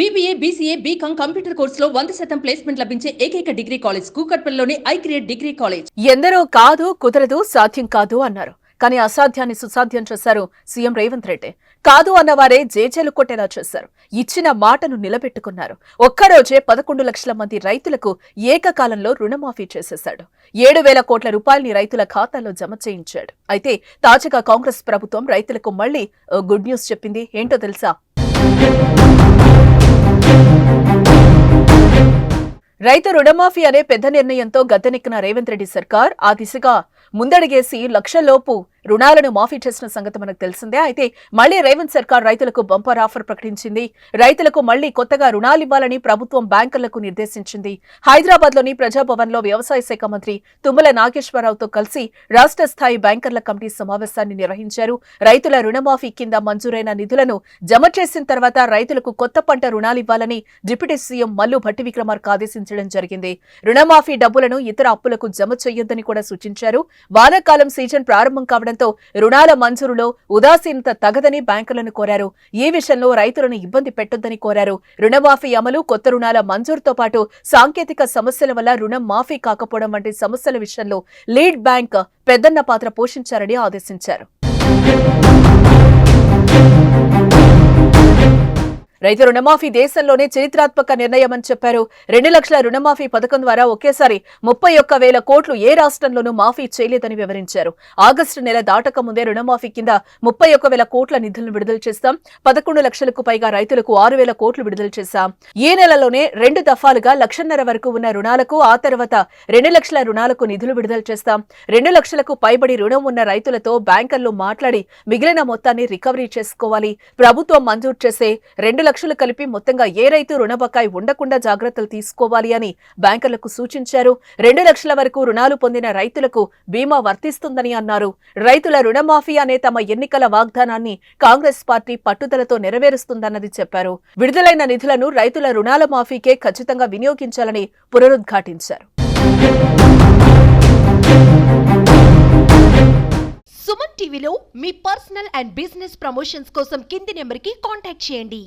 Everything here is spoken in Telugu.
బీబీఏ బీసీఏ బీకాం కంప్యూటర్ కోర్సులో వంద శాతం ప్లేస్మెంట్ లభించే ఏకైక డిగ్రీ కాలేజ్ కూకట్పల్లిలోని ఐ క్రియేట్ డిగ్రీ కాలేజ్ ఎందరో కాదు కుదరదు సాధ్యం కాదు అన్నారు. కానీ అసాధ్యాన్ని సుసాధ్యం చేశారు సీఎం రేవంత్ రెడ్డి. కాదు అన్నవారే జేజేలు కొట్టేలా చేశారు. ఇచ్చిన మాటను నిలబెట్టుకున్నారు. ఒక్కరోజే పదకొండు లక్షల మంది రైతులకు ఏకకాలంలో రుణమాఫీ చేసేశాడు. ఏడు వేల కోట్ల రూపాయల్ని రైతుల ఖాతాలో జమ చేయించాడు. అయితే తాజాగా కాంగ్రెస్ ప్రభుత్వం రైతులకు మళ్ళీ గుడ్ న్యూస్ చెప్పింది. ఏంటో తెలుసా? రైతు రుణమాఫీ అనే పెద్ద నిర్ణయంతో గద్దెనెక్కిన రేవంత్ రెడ్డి సర్కార్ ఆ దిశగా ముందడిగేసి లక్షలోపు రుణాలను మాఫీ చేసిన సంగతి మనకు తెలిసిందే. అయితే మళ్ళీ రేవంత్ సర్కార్ రైతులకు బంపర్ ఆఫర్ ప్రకటించింది. రైతులకు మళ్ళీ కొత్తగా రుణాలు ఇవ్వాలని ప్రభుత్వం బ్యాంకర్లకు నిర్దేశించింది. హైదరాబాద్లోని ప్రజాభవన్లో వ్యవసాయ శాఖ మంత్రి తుమ్మల నాగేశ్వరరావుతో కలిసి రాష్ట్ర స్థాయి బ్యాంకర్ల కమిటీ సమావేశాన్ని నిర్వహించారు. రైతుల రుణమాఫీ కింద మంజూరైన నిధులను జమ చేసిన తర్వాత రైతులకు కొత్త పంట రుణాలు ఇవ్వాలని డిప్యూటీ సీఎం మల్లు భట్టి విక్రమార్క ఆదేశించడం జరిగింది. రుణమాఫీ డబ్బులను ఇతర అప్పులకు జమ చేయొద్దని కూడా సూచించారు. వానాకాలం సీజన్ ప్రారంభం కావడంతో రుణాల మంజూరులో ఉదాసీనత తగదని బ్యాంకులను కోరారు. ఈ విషయంలో రైతులను ఇబ్బంది పెట్టొద్దని కోరారు. రుణమాఫీ అమలు కొత్త రుణాల మంజూరుతో పాటు సాంకేతిక సమస్యల వల్ల రుణం మాఫీ కాకపోవడం వంటి సమస్యల విషయంలో లీడ్ బ్యాంక్ పెద్దన్న పాత్ర పోషించారని ఆదేశించారు. రైతు రుణమాఫీ దేశంలోనే చరిత్రాత్మక నిర్ణయమని చెప్పారు. రెండు లక్షల రుణమాఫీ పథకం ద్వారా ఒకేసారి ముప్పై ఒక్క వేల కోట్లు ఏ రాష్ట్రంలోనూ మాఫీ చేయలేదని వివరించారు. ఆగస్టు నెల దాటక ముందే రుణమాఫీ కింద ముప్పై ఒక్క వేల కోట్ల నిధులను విడుదల చేస్తాం. పదకొండు లక్షలకు పైగా రైతులకు ఆరు వేల కోట్లు విడుదల చేశాం. ఈ నెలలోనే రెండు దఫాలుగా లక్షన్నర వరకు ఉన్న రుణాలకు ఆ తర్వాత రెండు లక్షల రుణాలకు నిధులు విడుదల చేస్తాం. రెండు లక్షలకు పైబడి రుణం ఉన్న రైతులతో బ్యాంకర్లు మాట్లాడి మిగిలిన మొత్తాన్ని రికవరీ చేసుకోవాలి. ప్రభుత్వం మంజూరు చేసే రెండు లక్షలు కలిపి మొత్తంగా ఏ రైతు రుణ బకాయి ఉండకుండా జాగ్రత్తలు తీసుకోవాలి అని బ్యాంకర్లకు సూచించారు. రెండు లక్షల వరకు రుణాలు పొందిన రైతులకు బీమా వర్తిస్తుందని అన్నారు. రైతుల రుణమాఫీ అనే తమ ఎన్నికల వాగ్దానాన్ని కాంగ్రెస్ పార్టీ పట్టుదలతో నెరవేరుస్తుందన్నది చెప్పారు. విడుదలైన నిధులను రైతుల రుణాల మాఫీకే ఖచ్చితంగా వినియోగించాలని పునరుద్ఘాటించారు. సుమన్ టీవీలో మీ పర్సనల్ అండ్ బిజినెస్ ప్రమోషన్స్ కోసం కింది నెంబర్కి కాంటాక్ట్ చేయండి.